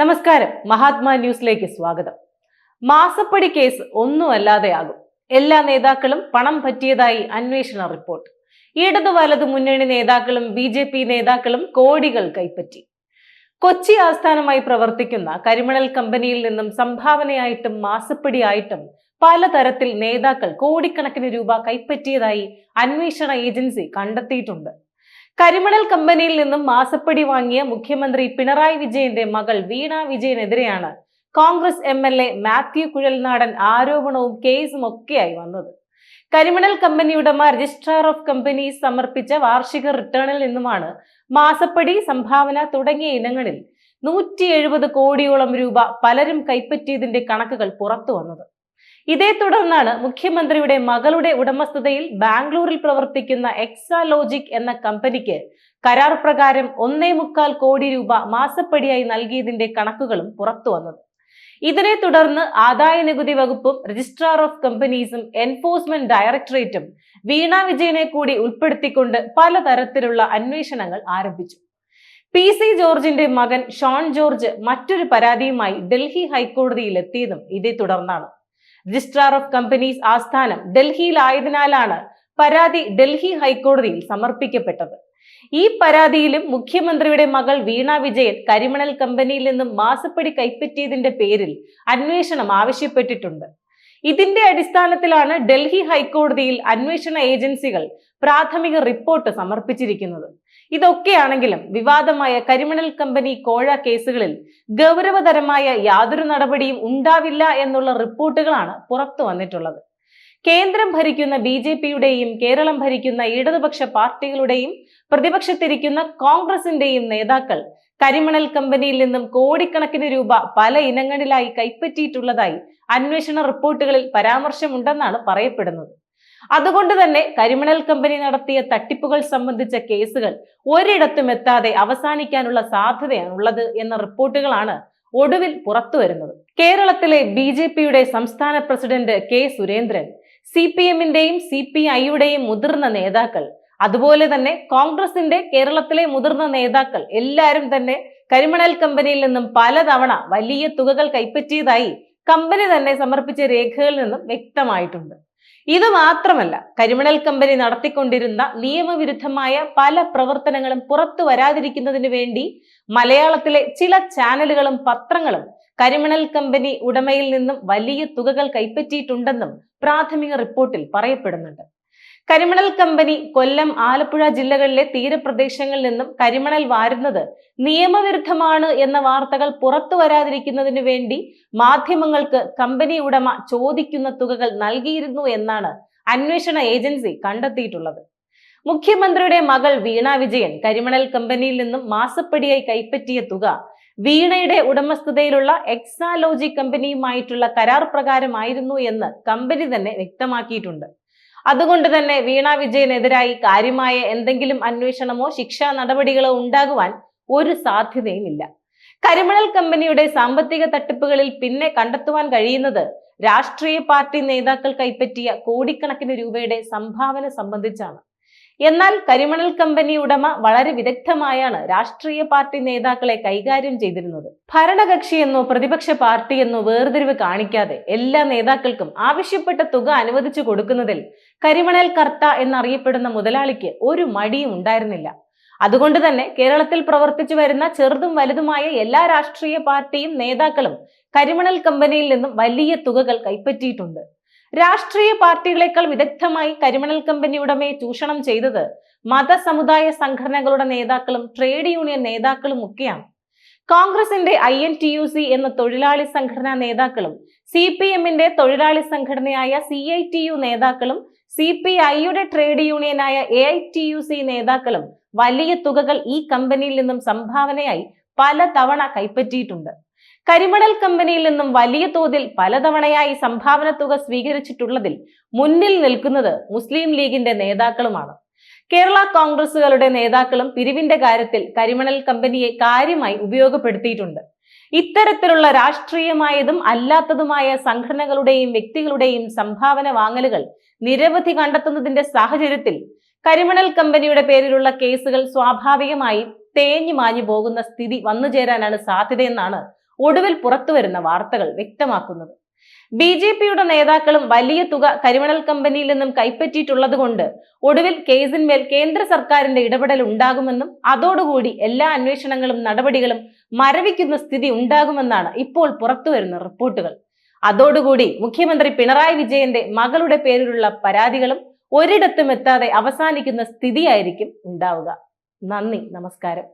നമസ്കാരം. മഹാത്മാ ന്യൂസിലേക്ക് സ്വാഗതം. മാസപ്പടി കേസ് ഒന്നുമല്ലാതെയാകും. എല്ലാ നേതാക്കളും പണം പറ്റിയതായി അന്വേഷണ റിപ്പോർട്ട്. ഇടതു വലതു മുന്നണി നേതാക്കളും ബി ജെ പി നേതാക്കളും കോടികൾ കൈപ്പറ്റി. കൊച്ചി ആസ്ഥാനമായി പ്രവർത്തിക്കുന്ന കരിമണൽ കമ്പനിയിൽ നിന്നും സംഭാവനയായിട്ടും മാസപ്പടിയായിട്ടും പലതരത്തിൽ നേതാക്കൾ കോടിക്കണക്കിന് രൂപ കൈപ്പറ്റിയതായി അന്വേഷണ ഏജൻസി കണ്ടെത്തിയിട്ടുണ്ട്. കരിമണൽ കമ്പനിയിൽ നിന്നും മാസപ്പടി വാങ്ങിയ മുഖ്യമന്ത്രി പിണറായി വിജയന്റെ മകൾ Veena വിജയനെതിരെയാണ് Congress M L A Mathew Kuzhalnadan ആരോപണവും കേസും ഒക്കെയായി വന്നത്. കരിമണൽ കമ്പനി ഉടമ രജിസ്ട്രാർ ഓഫ് കമ്പനീസ് സമർപ്പിച്ച വാർഷിക റിട്ടേണിൽ നിന്നുമാണ് മാസപ്പടി സംഭാവന തുടങ്ങിയ ഇനങ്ങളിൽ നൂറ്റി കോടിയോളം രൂപ പലരും കൈപ്പറ്റിയതിന്റെ കണക്കുകൾ പുറത്തു വന്നത്. ഇതേ തുടർന്നാണ് മുഖ്യമന്ത്രിയുടെ മകളുടെ ഉടമസ്ഥതയിൽ ബാംഗ്ലൂരിൽ പ്രവർത്തിക്കുന്ന എക്സാലോജിക് എന്ന കമ്പനിക്ക് കരാർ പ്രകാരം ഒന്നേ മുക്കാൽ കോടി രൂപ മാസപ്പടിയായി നൽകിയതിന്റെ കണക്കുകളും പുറത്തു വന്നത്. ഇതിനെ തുടർന്ന് ആദായ നികുതി വകുപ്പും രജിസ്ട്രാർ ഓഫ് കമ്പനീസും എൻഫോഴ്സ്മെന്റ് ഡയറക്ടറേറ്റും വീണ വിജയനെ കൂടി ഉൾപ്പെടുത്തിക്കൊണ്ട് പലതരത്തിലുള്ള അന്വേഷണങ്ങൾ ആരംഭിച്ചു. പി സി ജോർജിന്റെ മകൻ ഷോൺ ജോർജ് മറ്റൊരു പരാതിയുമായി ഡൽഹി ഹൈക്കോടതിയിൽ എത്തിയതും ഇതേ തുടർന്നാണ്. രജിസ്ട്രാർ ഓഫ് കമ്പനീസ് ആസ്ഥാനം ഡൽഹിയിലായതിനാലാണ് പരാതി ഡൽഹി ഹൈക്കോടതിയിൽ സമർപ്പിക്കപ്പെട്ടത്. ഈ പരാതിയിലും മുഖ്യമന്ത്രിയുടെ മകൾ വീണ വിജയൻ കരിമണൽ കമ്പനിയിൽ നിന്നും മാസപ്പടി കൈപ്പറ്റിയതിന്റെ പേരിൽ അന്വേഷണം ആവശ്യപ്പെട്ടിട്ടുണ്ട്. ഇതിന്റെ അടിസ്ഥാനത്തിലാണ് ഡൽഹി ഹൈക്കോടതിയിൽ അന്വേഷണ ഏജൻസികൾ പ്രാഥമിക റിപ്പോർട്ട് സമർപ്പിച്ചിരിക്കുന്നത്. ഇതൊക്കെയാണെങ്കിലും വിവാദമായ കരിമണൽ കമ്പനി കോഴ കേസുകളിൽ ഗൗരവതരമായ യാതൊരു നടപടിയും ഉണ്ടാവില്ല എന്നുള്ള റിപ്പോർട്ടുകളാണ് പുറത്തു വന്നിട്ടുള്ളത്. കേന്ദ്രം ഭരിക്കുന്ന ബി ജെ പിയുടെയും കേരളം ഭരിക്കുന്ന ഇടതുപക്ഷ പാർട്ടികളുടെയും പ്രതിപക്ഷത്തിരിക്കുന്ന കോൺഗ്രസിന്റെയും നേതാക്കൾ കരിമണൽ കമ്പനിയിൽ നിന്നും കോടിക്കണക്കിന് രൂപ പല ഇനങ്ങളിലായി കൈപ്പറ്റിയിട്ടുള്ളതായി അന്വേഷണ റിപ്പോർട്ടുകളിൽ പരാമർശമുണ്ടെന്നാണ് പറയപ്പെടുന്നത്. അതുകൊണ്ട് തന്നെ കരിമണൽ കമ്പനി നടത്തിയ തട്ടിപ്പുകൾ സംബന്ധിച്ച കേസുകൾ ഒരിടത്തും എത്താതെ അവസാനിക്കാനുള്ള സാധ്യതയാണുള്ളത് എന്ന റിപ്പോർട്ടുകളാണ് ഒടുവിൽ പുറത്തുവരുന്നത്. കേരളത്തിലെ ബി സംസ്ഥാന president K Surendran C P എമ്മിന്റെയും C P ഐയുടെയും മുതിർന്ന നേതാക്കൾ അതുപോലെ തന്നെ കോൺഗ്രസിന്റെ കേരളത്തിലെ മുതിർന്ന നേതാക്കൾ എല്ലാവരും തന്നെ കരിമണൽ കമ്പനിയിൽ നിന്നും പലതവണ വലിയ തുകകൾ കൈപ്പറ്റിയതായി കമ്പനി തന്നെ സമർപ്പിച്ച രേഖകളിൽ നിന്നും വ്യക്തമായിട്ടുണ്ട്. ഇത് മാത്രമല്ല കരിമണൽ കമ്പനി നടത്തിക്കൊണ്ടിരുന്ന നിയമവിരുദ്ധമായ പല പ്രവർത്തനങ്ങളും പുറത്തു വരാതിരിക്കുന്നതിന് വേണ്ടി മലയാളത്തിലെ ചില ചാനലുകളും പത്രങ്ങളും കരിമണൽ കമ്പനി ഉടമയിൽ നിന്നും വലിയ തുകകൾ കൈപ്പറ്റിയിട്ടുണ്ടെന്നും പ്രാഥമിക റിപ്പോർട്ടിൽ പറയപ്പെടുന്നുണ്ട്. കരിമണൽ കമ്പനി കൊല്ലം ആലപ്പുഴ ജില്ലകളിലെ തീരപ്രദേശങ്ങളിൽ നിന്നും കരിമണൽ വാരുന്നത് നിയമവിരുദ്ധമാണ് എന്ന വാർത്തകൾ പുറത്തു വരാതിരിക്കുന്നതിനു വേണ്ടി മാധ്യമങ്ങൾക്ക് കമ്പനി ഉടമ ചോദിക്കുന്ന തുകകൾ നൽകിയിരുന്നു എന്നാണ് അന്വേഷണ ഏജൻസി കണ്ടെത്തിയിട്ടുള്ളത്. മുഖ്യമന്ത്രിയുടെ മകൾ വീണ വിജയൻ കരിമണൽ കമ്പനിയിൽ നിന്നും മാസപ്പടിയായി കൈപ്പറ്റിയ തുക വീണയുടെ ഉടമസ്ഥതയിലുള്ള എക്സാലോജി കമ്പനിയുമായിട്ടുള്ള കരാർ പ്രകാരമായിരുന്നു എന്ന് കമ്പനി തന്നെ വ്യക്തമാക്കിയിട്ടുണ്ട്. അതുകൊണ്ട് തന്നെ വീണ വിജയനെതിരായി കാര്യമായ എന്തെങ്കിലും അന്വേഷണമോ ശിക്ഷാ നടപടികളോ ഉണ്ടാകുവാൻ ഒരു സാധ്യതയുമില്ല. കരിമണൽ കമ്പനിയുടെ സാമ്പത്തിക തട്ടിപ്പുകളിൽ പിന്നെ കണ്ടെത്തുവാൻ കഴിയുന്നത് രാഷ്ട്രീയ പാർട്ടി നേതാക്കൾ കൈപ്പറ്റിയ കോടിക്കണക്കിന് രൂപയുടെ സംഭാവന സംബന്ധിച്ചാണ്. എന്നാൽ കരിമണൽ കമ്പനി ഉടമ വളരെ വിദഗ്ധമായാണ് രാഷ്ട്രീയ പാർട്ടി നേതാക്കളെ കൈകാര്യം ചെയ്തിരുന്നത്. ഭരണകക്ഷിയെന്നോ പ്രതിപക്ഷ പാർട്ടിയെന്നോ വേർതിരിവ് കാണിക്കാതെ എല്ലാ നേതാക്കൾക്കും ആവശ്യപ്പെട്ട തുക അനുവദിച്ചു കൊടുക്കുന്നതിൽ കരിമണൽ കർത്ത എന്നറിയപ്പെടുന്ന മുതലാളിക്ക് ഒരു മടിയും ഉണ്ടായിരുന്നില്ല. അതുകൊണ്ട് തന്നെ കേരളത്തിൽ പ്രവർത്തിച്ചു വരുന്ന ചെറുതും വലുതുമായ എല്ലാ രാഷ്ട്രീയ പാർട്ടിയും നേതാക്കളും കരിമണൽ കമ്പനിയിൽ നിന്നും വലിയ തുകകൾ കൈപ്പറ്റിയിട്ടുണ്ട്. രാഷ്ട്രീയ പാർട്ടികളെക്കാൾ വിദഗ്ധമായി കരിമണൽ കമ്പനി ഉടമയെ ചൂഷണം ചെയ്തത് മതസമുദായ സംഘടനകളുടെ നേതാക്കളും ട്രേഡ് യൂണിയൻ നേതാക്കളും ഒക്കെയാണ്. കോൺഗ്രസിന്റെ I N T U C എന്ന തൊഴിലാളി സംഘടനാ നേതാക്കളും സി പി എമ്മിന്റെ തൊഴിലാളി സംഘടനയായ സി ഐ ടി യു നേതാക്കളും സി പി ഐയുടെ trade യൂണിയനായ A I T U C നേതാക്കളും വലിയ തുകകൾ ഈ കമ്പനിയിൽ നിന്നും സംഭാവനയായി പല തവണ കൈപ്പറ്റിയിട്ടുണ്ട്. കരിമണൽ കമ്പനിയിൽ നിന്നും വലിയ തോതിൽ പലതവണയായി സംഭാവന തുക സ്വീകരിച്ചിട്ടുള്ളതിൽ മുന്നിൽ നിൽക്കുന്നത് മുസ്ലിം ലീഗിന്റെ നേതാക്കളുമാണ്. കേരള കോൺഗ്രസുകളുടെ നേതാക്കളും പിരിവിന്റെ കാര്യത്തിൽ കരിമണൽ കമ്പനിയെ കാര്യമായി ഉപയോഗപ്പെടുത്തിയിട്ടുണ്ട്. ഇത്തരത്തിലുള്ള രാഷ്ട്രീയമായതും അല്ലാത്തതുമായ സംഘടനകളുടെയും വ്യക്തികളുടെയും സംഭാവന വാങ്ങലുകൾ നിരവധി കണ്ടെത്തുന്നതിന്റെ സാഹചര്യത്തിൽ കരിമണൽ കമ്പനിയുടെ പേരിലുള്ള കേസുകൾ സ്വാഭാവികമായി തേഞ്ഞു മാഞ്ഞു പോകുന്ന സ്ഥിതി വന്നു ചേരാനാണ് സാധ്യതയെന്നാണ് ഒടുവിൽ പുറത്തു വരുന്ന വാർത്തകൾ വ്യക്തമാക്കുന്നത്. ബി ജെ പിയുടെ നേതാക്കളും വലിയ തുക കരിമണൽ കമ്പനിയിൽ നിന്നും കൈപ്പറ്റിയിട്ടുള്ളത് കൊണ്ട് ഒടുവിൽ കേസിന്മേൽ കേന്ദ്ര സർക്കാരിന്റെ ഇടപെടൽ ഉണ്ടാകുമെന്നും അതോടുകൂടി എല്ലാ അന്വേഷണങ്ങളും നടപടികളും മരവിക്കുന്ന സ്ഥിതി ഉണ്ടാകുമെന്നാണ് ഇപ്പോൾ പുറത്തു വരുന്ന റിപ്പോർട്ടുകൾ. അതോടുകൂടി മുഖ്യമന്ത്രി പിണറായി വിജയന്റെ മകളുടെ പേരിലുള്ള പരാതികളും ഒരിടത്തും എത്താതെ അവസാനിക്കുന്ന സ്ഥിതിയായിരിക്കും ഉണ്ടാവുക. നന്ദി നമസ്കാരം.